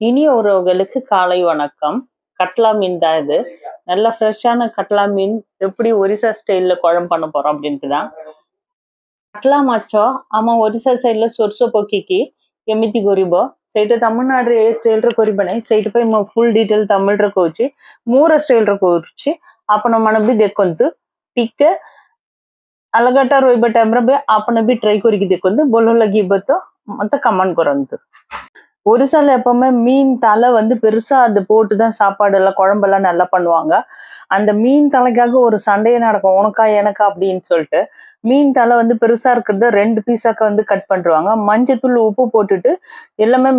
இனி உறவுகளுக்கு காலை வணக்கம். கட்லா மீன் தான் இது. நல்ல ஃப்ரெஷ்ஷான கட்லா மீன் எப்படி ஒரிசா ஸ்டைல்ல குழம்பு பண்ண போறோம் அப்படின்ட்டு தான். கட்லா மச்சோ ஆமா ஒரிசா சைட்ல சொர்சோ பொக்கிக்கு எமித்தி ಕೊರಿಬೋ ಸೈಟ್ ತಮಿಳ್ನಾಡು ஸ்டைல் స్టైల్ ರ ಕೊರಿಬನೆ ಸೈಟ್ ಪೈ ಫುಲ್ ಡೀಟೇಲ್ ತಮಿಳ್ ರ ಕೋಚಿ ಮೂರ ಸ್ಟೈಲ್ ರ ಕೋಚಿ ಆಪನ ಮನ ಬಿ ದೆಕ್ಕೊಂತು ಟಿಕ್ ಅಲಗಟ ರೋಯ್ಬ ಟೈಮ್ ರ ಬಿ ಆಪನ ಬಿ ಟ್ರೈ ಕೊರಿಗೆ ஒரு சில எப்பவுமே மீன் தலை வந்து பெருசா அது போட்டு தான் சாப்பாடு எல்லாம் குழம்பெல்லாம் நல்லா பண்ணுவாங்க. அந்த மீன் தலைக்காக ஒரு சண்டையே நடக்கும். உனக்கா எனக்கா அப்படின்னு சொல்லிட்டு மீன் தலை வந்து பெருசா இருக்கிறத ரெண்டு பீஸாக்க வந்து கட் பண்ணிருவாங்க மஞ்சத்தூள் உப்பு போட்டுட்டு எல்லாமே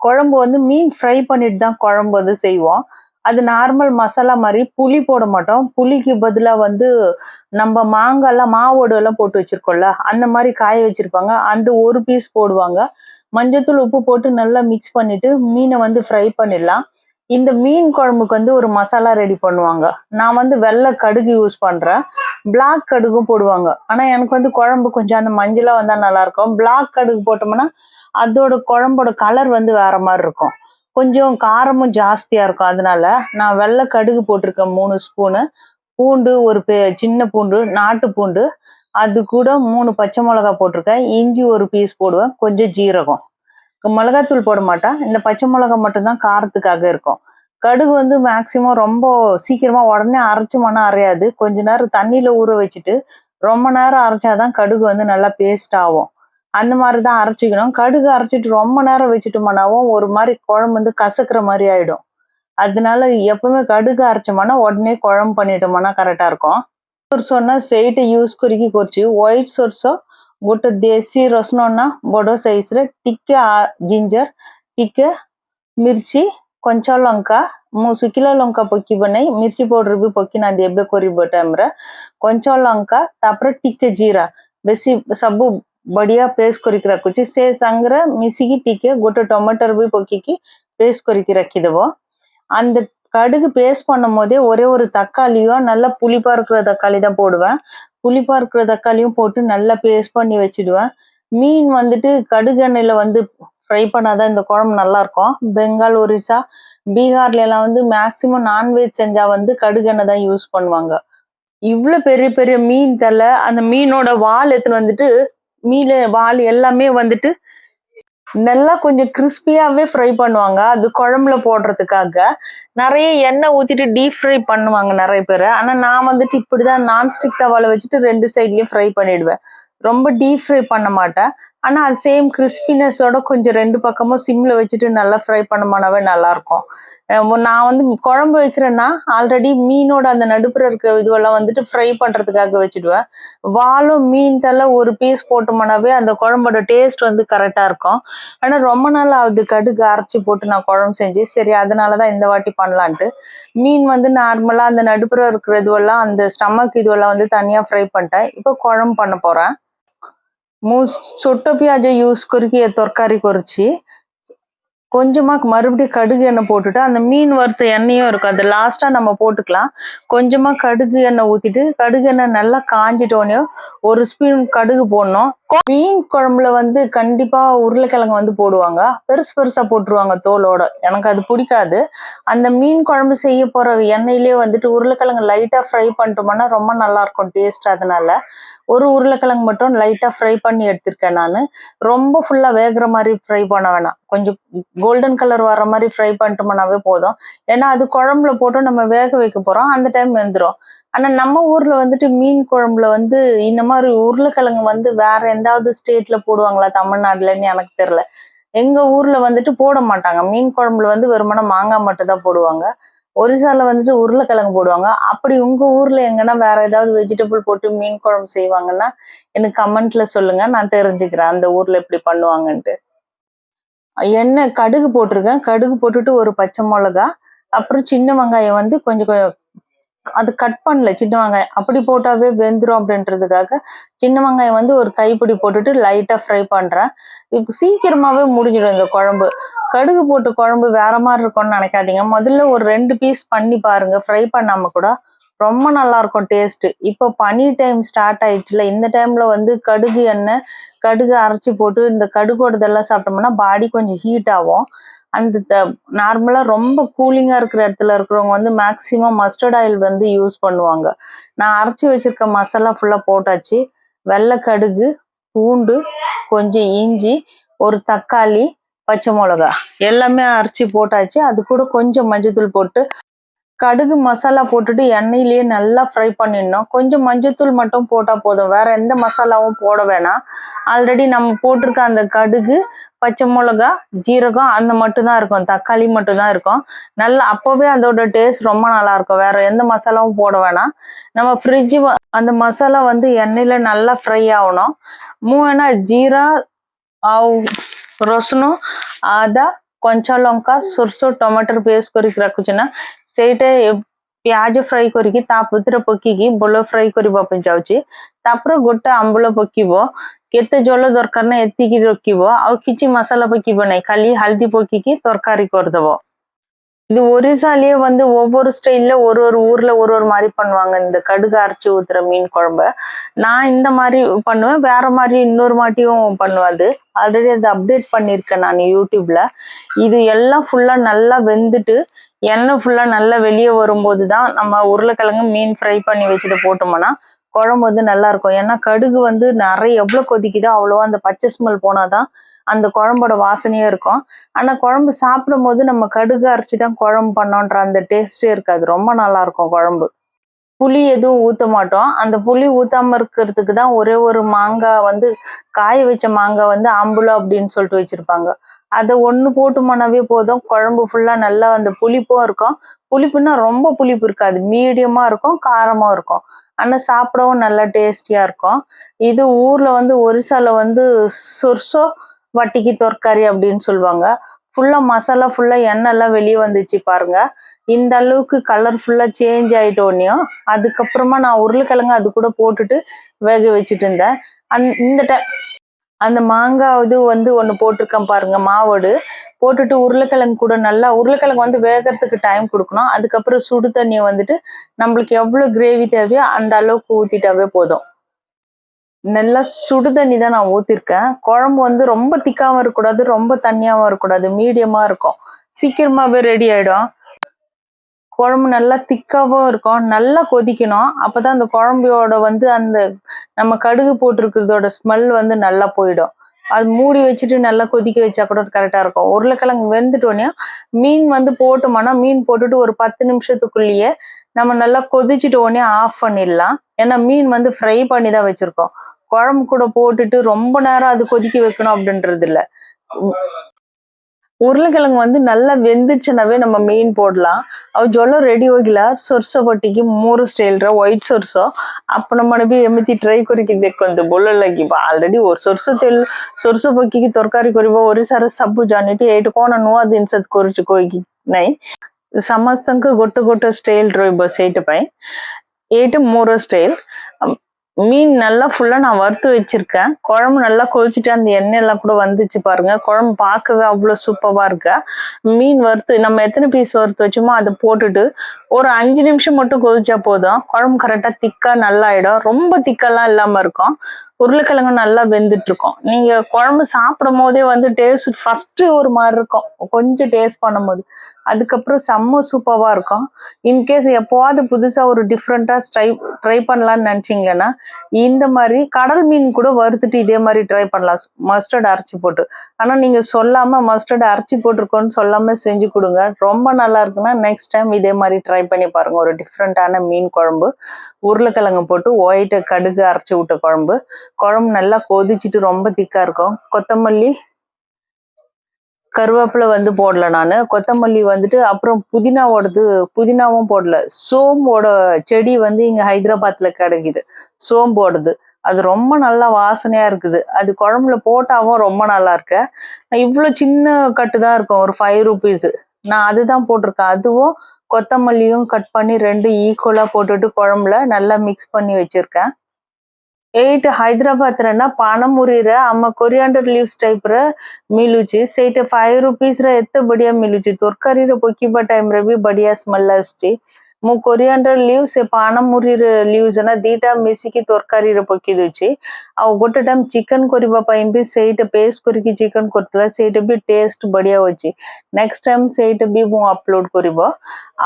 குழம்பு வந்து மீன் ஃப்ரை பண்ணிட்டு தான் குழம்பு வந்து செய்வோம். அது நார்மல் மசாலா மாதிரி புளி போட மாட்டோம். புளிக்கு பதிலாக வந்து நம்ம மாங்காய்லாம் மாவோடு எல்லாம் போட்டு வச்சிருக்கோம்ல அந்த மாதிரி காய வச்சிருப்பாங்க. அந்த ஒரு பீஸ் போடுவாங்க. மஞ்சத்தூள் உப்பு போட்டு நல்லா மிக்ஸ் பண்ணிட்டு மீனை வந்து ஃப்ரை பண்ணிடலாம். இந்த மீன் குழம்புக்கு வந்து ஒரு மசாலா ரெடி பண்ணுவாங்க. நான் வந்து வெள்ளை கடுகு யூஸ் பண்ணுறேன் பிளாக் கடுகும் போடுவாங்க. ஆனால் எனக்கு வந்து குழம்பு கொஞ்சம் அந்த மஞ்சளா வந்தால் நல்லாயிருக்கும் பிளாக் கடுகு போட்டோம்னா அதோட குழம்போட கலர் வந்து வேற மாதிரி இருக்கும். கொஞ்சம் காரமும் ஜாஸ்தியாக இருக்கும். அதனால நான் வெள்ளை கடுகு போட்டிருக்கேன் மூணு ஸ்பூனு பூண்டு ஒரு பெ- சின்ன பூண்டு நாட்டு பூண்டு. அது கூட மூணு பச்சை மிளகா போட்டிருக்கேன். இஞ்சி ஒரு பீஸ் போடுவேன். கொஞ்சம் ஜீரகம். மிளகாத்தூள் போட மாட்டேன். இந்த பச்சை மிளகா மட்டும்தான் காரத்துக்காக இருக்கும். கடுகு வந்து மேக்சிமம் ரொம்ப சீக்கிரமா உடனே அரைச்சோம்னா அரையாது. கொஞ்ச நேரம் தண்ணியில ஊற வச்சுட்டு ரொம்ப நேரம் அரைச்சாதான் கடுகு வந்து நல்லா பேஸ்ட் ஆகும். அந்த மாதிரி தான் அரைச்சிக்கணும். கடுகு அரைச்சிட்டு ரொம்ப நேரம் வச்சுட்டோம்னாவும் ஒரு மாதிரி குழம்பு வந்து கசக்கிற மாதிரி ஆயிடும். அதனால எப்பவுமே கடுகு அரைச்சோம்னா உடனே குழம்பு பண்ணிட்டோம்னா கரெக்டா இருக்கும். ಸೊರ್ಸೋನ ಸೈಟ್ ಯೂಸ್ ಕರಿಕಿ ಕೊರ್ಚಿ ವೈಟ್ ಸೊರ್ಸ ଗୋଟେ ଦେଶୀ ରସୁଣନା ବଡ଼ ସାଇଜ୍ରେ ଟିକେ ଜିଞ୍ଜର ଟିକେ ମିର୍ଚି କଞ୍ଚା ଲଙ୍କା ମୁଁ ଶୁଖିଲା ଲଙ୍କା ପକିବ ନାହିଁ ମିର୍ଚି ପାଉଡର ବି ପକି ନାହାନ୍ତି ଏବେ କରିବ ଟାଇମ୍ରେ କଞ୍ଚା ଲଙ୍କା ତାପରେ ଟିକେ ଜିରା ବେଶୀ ସବୁ ବଢ଼ିଆ ପେଷ୍ଟ କରିକି ରଖୁଛି ସେ ସାଙ୍ଗରେ ମିଶିକି ଟିକେ ଗୋଟେ ଟମାଟର ବି ପକିକି ପେଷ୍ଟ କରିକି ରଖିଦେବ ଆଣ୍ଡ கடுகு பேஸ்ட் பண்ணும் போதே ஒரே ஒரு தக்காளியும் நல்லா புளிப்பா இருக்கிற தக்காளி தான் போடுவேன். புளிப்பா இருக்கிற தக்காளியும் போட்டு நல்லா பேஸ்ட் பண்ணி வச்சிடுவேன். மீன் வந்துட்டு கடுகு வந்து ஃப்ரை பண்ணாதான் இந்த குழம்பு நல்லா இருக்கும் பெங்கால் ஒரிசா பீகார்ல எல்லாம் வந்து மேக்சிமம் நான்வெஜ் செஞ்சா வந்து கடுகு எண்ணெய் தான் யூஸ் பண்ணுவாங்க. இவ்வளோ பெரிய பெரிய மீன் தலை அந்த மீனோட வால் எடுத்துன்னு வந்துட்டு மீன் வால் எல்லாமே வந்துட்டு நல்லா கொஞ்சம் கிறிஸ்பியாவே ஃப்ரை பண்ணுவாங்க. அது குழம்புல போடுறதுக்காக. நிறைய எண்ணெய் ஊத்திட்டு டீப் ஃப்ரை பண்ணுவாங்க நிறைய பேர். ஆனா நான் வந்துட்டு இப்படிதான் நான்ஸ்டிக் தவாவில் வச்சுட்டு ரெண்டு சைட்லேயும் ஃப்ரை பண்ணிடுவேன். ரொம்ப டீப் ஃப்ரை பண்ண மாட்டேன். ஆனால் அது சேம் கிறிஸ்பினஸோட கொஞ்சம் ரெண்டு பக்கமும் சிம்மில் வச்சுட்டு நல்லா ஃப்ரை பண்ணமானாவே நல்லாயிருக்கும் நான் வந்து குழம்பு வைக்கிறேன்னா ஆல்ரெடி மீனோட அந்த நடுப்புற இருக்க இதுவெல்லாம் வந்துட்டு ஃப்ரை பண்ணுறதுக்காக வச்சுடுவேன். வாலும் மீன் தலை ஒரு பீஸ் போட்டோம்னாவே அந்த குழம்போட டேஸ்ட் வந்து கரெக்டாக இருக்கும். ஆனால் ரொம்ப நாள் ஆகுது கடுகு அரைச்சி போட்டு நான் குழம்பு செஞ்சு. சரி அதனால தான் இந்த வாட்டி பண்ணலான்ட்டு. மீன் வந்து நார்மலாக அந்த நடுப்புற இருக்கிற இதுவெல்லாம் அந்த ஸ்டமக் இதுவெல்லாம் வந்து தனியாக ஃப்ரை பண்ணிட்டேன். இப்போ குழம்பு பண்ண போகிறேன் ମୁଁ ଛୋଟ ପିଆଜ யூஸ் କରିକି ଏ ତରକାରୀ କରୁଛି கொஞ்சமாக மறுபடியும் கடுகு எண்ணெய் போட்டுட்டு அந்த மீன் வறுத்த எண்ணெயும் இருக்கும். அது லாஸ்ட்டாக நம்ம போட்டுக்கலாம். கொஞ்சமாக கடுகு எண்ணெய் ஊற்றிட்டு கடுகு எண்ணெய் நல்லா காஞ்சிட்டோன்னே ஒரு ஸ்பூன் கடுகு போடணும். மீன் குழம்புல வந்து கண்டிப்பாக உருளைக்கிழங்கு வந்து போடுவாங்க. பெருசு பெருசாக போட்டுருவாங்க தோலோட. எனக்கு அது பிடிக்காது. அந்த மீன் குழம்பு செய்ய போகிற எண்ணெயிலே வந்துட்டு உருளைக்கிழங்கு லைட்டாக ஃப்ரை பண்ணிட்டோம்னா ரொம்ப நல்லாயிருக்கும் டேஸ்ட் அதனால. ஒரு உருளைக்கிழங்கு மட்டும் லைட்டாக ஃப்ரை பண்ணி எடுத்திருக்கேன் நான். ரொம்ப ஃபுல்லாக வேகிற மாதிரி ஃப்ரை பண்ண வேணாம். கொஞ்சம் கோல்டன் கலர் வர மாதிரி ஃப்ரை பண்ணிட்டோம்னாவே போதும். ஏன்னா அது குழம்புல போட்டு நம்ம வேக வைக்க போறோம். அந்த டைம் வெந்துடும் ஆனா நம்ம ஊர்ல வந்துட்டு மீன் குழம்புல வந்து இந்த மாதிரி உருளைக்கிழங்கு வந்து வேற எந்தாவது ஸ்டேட்ல போடுவாங்களா? தமிழ்நாட்டுலன்னு எனக்கு தெரியல. எங்க ஊர்ல வந்துட்டு போட மாட்டாங்க. மீன் குழம்புல வந்து வெறுமனே மாங்காய் மட்டும் தான் போடுவாங்க. ஒரிசால வந்துட்டு உருளைக்கிழங்கு போடுவாங்க. அப்படி உங்க ஊர்ல எங்கன்னா வேற ஏதாவது வெஜிடபிள் போட்டு மீன் குழம்பு செய்வாங்கன்னா எனக்கு கமெண்ட்ல சொல்லுங்க. நான் தெரிஞ்சுக்கிறேன் அந்த ஊர்ல எப்படி பண்ணுவாங்கன்ட்டு. எண்ணெய் கடுகு போட்டிருக்கேன். கடுகு போட்டுட்டு ஒரு பச்சை மிளகா அப்புறம் சின்ன வெங்காயம் வந்து கொஞ்சம் கொஞ்சம் அது கட் பண்ணல சின்ன வெங்காயம். அப்படி போட்டாவே வெந்துரும் அப்படின்றதுக்காக சின்ன வெங்காயம் வந்து ஒரு கைப்பிடி போட்டுட்டு லைட்டா ஃப்ரை பண்றேன். சீக்கிரமாவே முடிஞ்சிடும் இந்த குழம்பு. கடுகு போட்டு குழம்பு வேற மாதிரி இருக்கும்னு நினைக்காதீங்க. முதல்ல ஒரு ரெண்டு பீஸ் பண்ணி பாருங்க. ஃப்ரை பண்ணாம கூட ரொம்ப நல்லா இருக்கும் டேஸ்ட் இப்போ பனி டைம் ஸ்டார்ட் ஆயிடுச்சுல இந்த டைம்ல வந்து கடுகு எண்ணெய் கடுகு அரைச்சி போட்டு இந்த கடுகோட இதெல்லாம் சாப்பிட்டோம்னா பாடி கொஞ்சம் ஹீட் ஆகும். அந்த நார்மலாக ரொம்ப கூலிங்காக இருக்கிற இடத்துல இருக்கிறவங்க வந்து மேக்சிமம் மஸ்டர்ட் ஆயில் வந்து யூஸ் பண்ணுவாங்க. நான் அரைச்சி வச்சிருக்க மசாலா ஃபுல்லாக போட்டாச்சு. வெள்ளை கடுகு பூண்டு கொஞ்சம் இஞ்சி ஒரு தக்காளி பச்சை மிளகா எல்லாமே அரைச்சி போட்டாச்சு. அது கூட கொஞ்சம் மஞ்சள் தூள் போட்டு கடுகு மசாலா போட்டுட்டு எண்ணெயிலேயே நல்லா ஃப்ரை பண்ணிடணும். கொஞ்சம் மஞ்சத்தூள் மட்டும் போட்டால் போதும். வேறு எந்த மசாலாவும் போட வேணாம். ஆல்ரெடி நம்ம போட்டிருக்க அந்த கடுகு பச்சை மிளகா ஜீரகம் அந்த மட்டும்தான் இருக்கும். தக்காளி மட்டும்தான் இருக்கும். நல்லா அப்போவே அதோட டேஸ்ட் ரொம்ப நல்லாயிருக்கும் வேறு எந்த மசாலாவும் போட வேணாம். நம்ம ஃப்ரிட்ஜ் அந்த மசாலா வந்து எண்ணெயில் நல்லா ஃப்ரை ஆகணும். மூணா ஜீரா ஆ ரசனும் ஆதா କଞ୍ଚା ଲଙ୍କା ସୋରିଷ ଟମାଟର ପେଷ୍ଟ କରିକି ରଖୁଛି ନା ସେଇଟା ଏ- ପିଆଜ ଫ୍ରାଏ କରିକି ତା ଭିତରେ ପକେଇକି ଭଲ ଫ୍ରାଏ କରିବା ପାଇଁ ଯାଉଛି ତାପରେ ଗୋଟେ ଆମ୍ବୁଲ ପକେଇବ କେତେ ଜଳ ଦରକାର ନା ଏତିକି ରଖିବ ଆଉ କିଛି ମସଲା ପକେଇବ ନାହିଁ ଖାଲି ହଳଦୀ ପକେଇକି ତରକାରୀ କରିଦବ இது ஒரிசாலேயே வந்து ஒவ்வொரு ஸ்டைல்ல ஒரு ஒரு ஊர்ல ஒரு ஒரு மாதிரி பண்ணுவாங்க. இந்த கடுகு அரைச்சி ஊத்துற மீன் குழம்ப. நான் இந்த மாதிரி பண்ணுவேன். வேற மாதிரி இன்னொரு மாட்டியும் பண்ணுவாது ஆல்ரெடி அதை அப்டேட் பண்ணியிருக்கேன் நான் யூடியூப்ல. இது எல்லாம் ஃபுல்லா நல்லா வெந்துட்டு எண்ணெய் ஃபுல்லா நல்லா வெளியே வரும்போது தான் நம்ம உருளைக்கிழங்கு மீன் ஃப்ரை பண்ணி வச்சுட்டு போட்டோம்னா குழம்பு வந்து நல்லா இருக்கும். ஏன்னா கடுகு வந்து நிறைய எவ்வளவு கொதிக்குதோ அவ்வளோவா அந்த பச்சை ஸ்மெல் போனாதான் அந்த குழம்போட வாசனையே இருக்கும். ஆனால் குழம்பு சாப்பிடும் போது நம்ம கடுகு அரைச்சி தான் குழம்பு பண்ணோன்ற அந்த டேஸ்டே இருக்காது. ரொம்ப நல்லா இருக்கும் குழம்பு. புளி எதுவும் ஊற்ற மாட்டோம். அந்த புளி ஊற்றாமல் இருக்கிறதுக்கு தான் ஒரே ஒரு மாங்காய் வந்து காய வச்ச மாங்காய் வந்து ஆம்புலம் அப்படின்னு சொல்லிட்டு வச்சிருப்பாங்க. அதை ஒன்று போட்டுமானாவே போதும். குழம்பு ஃபுல்லாக நல்லா அந்த புளிப்பும் இருக்கும். புளிப்புன்னா ரொம்ப புளிப்பு இருக்காது. மீடியமாக இருக்கும் காரமாக இருக்கும். ஆனால் சாப்பிடவும் நல்லா டேஸ்டியாக இருக்கும். இது ஊரில் வந்து ஒரிசால வந்து சொர்சோ வட்டிக்கு தொற்காரி அப்படின்னு சொல்லுவாங்க. ஃபுல்லா மசாலா ஃபுல்லா எண்ணெய் எல்லாம் வெளியே வந்துச்சு பாருங்க. இந்த அளவுக்கு கலர் ஃபுல்லா சேஞ்ச் ஆயிட்டோன்னையும் அதுக்கப்புறமா நான் உருளைக்கிழங்கு அது கூட போட்டுட்டு வேக வச்சுட்டு இருந்தேன். அந் இந்த டை அந்த மாங்காய் இது வந்து ஒன்று போட்டிருக்கேன் பாருங்க மாவோடு. போட்டுட்டு உருளைக்கிழங்கு கூட நல்லா உருளைக்கிழங்கு வந்து வேகறதுக்கு டைம் கொடுக்கணும். அதுக்கப்புறம் சுடு தண்ணியை வந்துட்டு நம்மளுக்கு எவ்வளோ கிரேவி தேவையோ அந்த அளவுக்கு ஊத்திட்டாவே போதும். நல்லா சுடு தண்ணி தான் நான் ஊத்திருக்கேன். குழம்பு வந்து ரொம்ப திக்காவும் இருக்கக்கூடாது ரொம்ப தண்ணியாவும் இருக்கக்கூடாது மீடியமா இருக்கும். சீக்கிரமாவே ரெடி ஆயிடும். குழம்பு நல்லா திக்காவும் இருக்கும் நல்லா கொதிக்கணும். அப்பதான் அந்த குழம்போட வந்து அந்த நம்ம கடுகு போட்டிருக்கிறதோட ஸ்மெல் வந்து நல்லா போயிடும். அது மூடி வச்சுட்டு நல்லா கொதிக்க வச்சா கூட கரெக்டா இருக்கும். உருளைக்கிழங்கு வெந்துட்டோன்னே மீன் வந்து போட்டோம்னா மீன் போட்டுட்டு ஒரு பத்து நிமிஷத்துக்குள்ளேயே நம்ம நல்லா கொதிச்சிட்ட உடனே ஆஃப் பண்ணிடலாம். ஏன்னா மீன் வந்து ஃப்ரை பண்ணி தான் வச்சிருக்கோம். குழம்பு கூட போட்டுட்டு ரொம்ப நேரம் அது கொதிக்க வைக்கணும் அப்படின்றது இல்லை உருளைக்கிழங்கு வந்து நல்லா வெந்துச்சுனாவே நம்ம மீன் போடலாம் ಅವು ಜೋಳ ರೆಡಿ ಹೋಗಿಲ್ಲ ಸೊರ್ಸೋ ಬಟ್ಟಿಗೆ ಮೂರು ಸ್ಟೈಲ್ರ ವೈಟ್ ಸೊರ್ಸೋ ಅಪ್ಪನ ಮನಬಿ ಎಮಿತಿ ಟ್ರೈ ಕೊರಿಕಿದ್ದೆಕ್ಕು ಅಂತ ಬೊಳ್ಳೊಳಗಿ ಆಲ್ರೆಡಿ ಒರ್ ಸೊರ್ಸೋ ತೆಲ್ ಸೊರ್ಸೋ ಬಕ್ಕಿಗೆ ತರಕಾರಿ ಕೊರಿಬ ಒರಿ ಸಾರ ಸಬ್ಬು ಜಾನಿಟಿ ಏಟ್ಕೋಣ ನೋವ ದಿನಸದ್ ಕೊರಿಚು ಕೊಯ್ಗಿ ನೈ ಸಮಸ್ತಂಕ ಗೊಟ್ಟು ಗೊಟ್ಟು ಸ್ಟೈಲ್ ರೋಯ್ಬ ಸೇಟ್ ಪೈ ಏಟ್ ಮೂರೋ ಸ್ಟೈಲ್ மீன் நல்லா ஃபுல்லாக நான் வறுத்து வச்சிருக்கேன். குழம்பு நல்லா கொதிச்சுட்டு அந்த எண்ணெய் எல்லாம் கூட வந்துச்சு பாருங்க. குழம்பு பார்க்கவே அவ்வளோ சூப்பராக இருக்கு. மீன் வறுத்து நம்ம எத்தனை பீஸ் வறுத்து வச்சோமோ அதை போட்டுட்டு ஒரு அஞ்சு நிமிஷம் மட்டும் கொதிச்சா போதும். குழம்பு கரெக்டாக திக்கா நல்லா ஆயிடும் ரொம்ப திக்கெல்லாம் இல்லாமல் இருக்கும். உருளைக்கிழங்கு நல்லா வெந்துட்டு இருக்கும் நீங்க குழம்பு சாப்பிடும் போதே வந்து டேஸ்ட் ஃபர்ஸ்ட் ஒரு மாதிரி இருக்கும். கொஞ்சம் டேஸ்ட் பண்ணும்போது. அதுக்கப்புறம் செம்ம சூப்பரா இருக்கும். இன்கேஸ் எப்போவாது புதுசா ஒரு டிஃப்ரெண்டா ட்ரை ட்ரை பண்ணலாம்னு நினைச்சீங்கன்னா இந்த மாதிரி கடல் மீன் கூட வறுத்துட்டு இதே மாதிரி ட்ரை பண்ணலாம். மஸ்டர்ட் அரைச்சி போட்டு. ஆனா நீங்க சொல்லாம மஸ்டர்ட் அரைச்சி போட்டிருக்கோன்னு சொல்லாம செஞ்சு கொடுங்க. ரொம்ப நல்லா இருக்குன்னா நெக்ஸ்ட் டைம் இதே மாதிரி ட்ரை பண்ணி பாருங்க. ஒரு டிஃப்ரெண்டான மீன் குழம்பு. உருளைக்கிழங்கு போட்டு ஒயிட்டு கடுகு அரைச்சி விட்ட குழம்பு. குழம்பு நல்லா கொதிச்சிட்டு ரொம்ப திக்கா இருக்கும். கொத்தமல்லி கருவேப்பிலை வந்து போடல நான். கொத்தமல்லி வந்துட்டு அப்புறம் புதினாவோடது புதினாவும் போடல. சோம்போட செடி வந்து இங்க ஹைதராபாத்ல கிடைக்குது. சோம்போடது அது ரொம்ப நல்லா வாசனையா இருக்குது. அது குழம்புல போட்டாவும் ரொம்ப நல்லா இருக்கு. இவ்வளோ சின்ன கட்டு தான் இருக்கும். ஒரு ஃபைவ் ருபீஸு நான் அதுதான் போட்டிருக்கேன். அதுவும் கொத்தமல்லியும் கட் பண்ணி ரெண்டு ஈக்குவலா போட்டுட்டு குழம்புல நல்லா மிக்ஸ் பண்ணி வச்சிருக்கேன். ଏଇଠି ହାଇଦ୍ରାବାଦରେ ନା ପାଣମୁରିରେ ଆମ କୋରିଆଣ୍ଡର ଲିଭ୍ସ ଟାଇପର ମିଳୁଛି ସେଇଟା ଫାଇଭ ରୁପିଜରେ ଏତେ ବଢିଆ ମିଳୁଛି ତରକାରୀରେ ପକେଇବା ଟାଇମରେ ବି ବଢିଆ ସ୍ମେଲ ଆସୁଛି ମୁଁ କୋରିଆଣ୍ଡର ଲିଭ୍ ସେ ପାଣମୁରିର ଲିଭ୍ସ ନା ଦିଟା ମିଶିକି ତରକାରୀରେ ପକେଇ ଦଉଛି ଆଉ ଗୋଟେ ଟାଇମ ଚିକେନ କରିବା ପାଇଁ ବି ସେଇଟା ପେଷ୍ଟ କରିକି ଚିକେନ କରିଥିଲା ସେଇଟା ବି ଟେଷ୍ଟ ବଢିଆ ଅଛି ନେକ୍ସଟ ଟାଇମ ସେଇଟା ବି ମୁଁ ଅପଲୋଡ କରିବ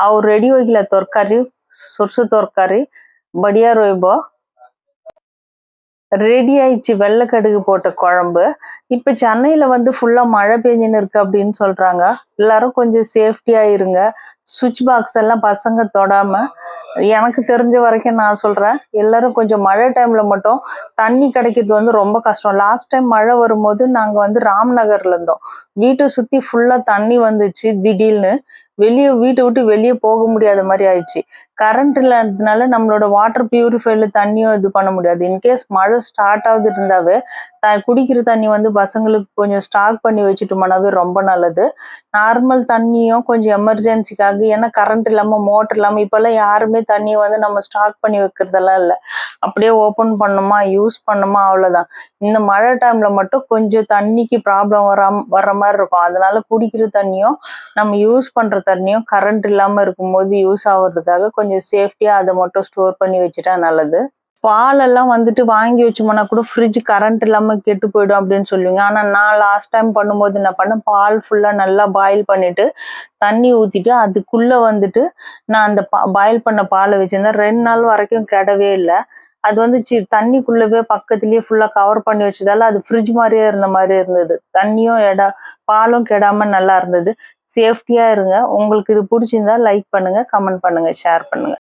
ଆଉ ରେଡି ହୋଇଗଲା ତରକାରୀ ସୋରିଷ ତରକାରୀ ବଢିଆ ରହିବ ரெடி ஆயிடுச்சு வெள்ளைக்கடுகு போட்ட குழம்பு. இப்ப சென்னையில வந்து ஃபுல்லா மழை பெஞ்சுன்னு இருக்கு அப்படின்னு சொல்றாங்க. எல்லாரும் கொஞ்சம் சேஃப்டியா இருங்க. சுவிட்ச் பாக்ஸ் எல்லாம் பசங்க தொடாம. எனக்கு தெரிஞ்ச வரைக்கும் நான் சொல்றேன் எல்லாரும் கொஞ்சம் மழை டைம்ல மட்டும் தண்ணி கிடைக்கிறது வந்து ரொம்ப கஷ்டம். லாஸ்ட் டைம் மழை வரும்போது நாங்க வந்து ராம்நகர்ல இருந்தோம். வீட்டை சுத்தி ஃபுல்லா தண்ணி வந்துச்சு திடீர்னு. வெளியே வீட்டை விட்டு வெளியே போக முடியாத மாதிரி ஆயிடுச்சு. கரண்ட் இல்லாததுனால நம்மளோட வாட்டர் பியூரிஃபைல தண்ணியும் இது பண்ண முடியாது. இன்கேஸ் மழை ஸ்டார்ட் ஆகுது இருந்தாவே த குடிக்கிற தண்ணி வந்து பசங்களுக்கு கொஞ்சம் ஸ்டாக் பண்ணி வச்சுட்டோம்னாவே ரொம்ப நல்லது. நார்மல் தண்ணியும் கொஞ்சம் எமர்ஜென்சிக்காக ஏன்னா கரண்ட் இல்லாமல் மோட்டர் இல்லாமல் இப்போல்லாம் யாருமே தண்ணியை வந்து நம்ம ஸ்டாக் பண்ணி வைக்கிறதெல்லாம் இல்லை. அப்படியே ஓப்பன் பண்ணோமா யூஸ் பண்ணோமா அவ்வளோதான் இந்த மழை டைம்ல மட்டும் கொஞ்சம் தண்ணிக்கு ப்ராப்ளம் வராம வர்ற மாதிரி இருக்கும். அதனால குடிக்கிற தண்ணியும் நம்ம யூஸ் பண்ணுற தண்ணியும் கரண்ட் இல்லாம இருக்கும்போது யூஸ் ஆகுறதுக்காக கொஞ்சம் சேஃப்டியா அதை மட்டும் ஸ்டோர் பண்ணி வச்சுட்டா நல்லது. பால் எல்லாம் வந்துட்டு வாங்கி வச்சோம்னா கூட ஃப்ரிட்ஜ் கரண்ட் இல்லாம கெட்டு போயிடும் அப்படின்னு சொல்லுவீங்க. ஆனா நான் லாஸ்ட் டைம் பண்ணும்போது என்ன பண்ணேன்? பால் ஃபுல்லா நல்லா பாயில் பண்ணிட்டு தண்ணி ஊத்திட்டு அதுக்குள்ள வந்துட்டு நான் அந்த பாயில் பண்ண பாலை வச்சிருந்தேன். ரெண்டு நாள் வரைக்கும் கெடவே இல்லை. அது வந்து சி தண்ணிக்குள்ளவே பக்கத்துலயே ஃபுல்லா கவர் பண்ணி வச்சதால அது ஃப்ரிட்ஜ் மாதிரியே இருந்த மாதிரி இருந்தது. தண்ணியும் எடா பாலும் கெடாம நல்லா இருந்தது. சேஃப்டியா இருங்க. உங்களுக்கு இது பிடிச்சிருந்தா லைக் பண்ணுங்க கமெண்ட் பண்ணுங்க ஷேர் பண்ணுங்க.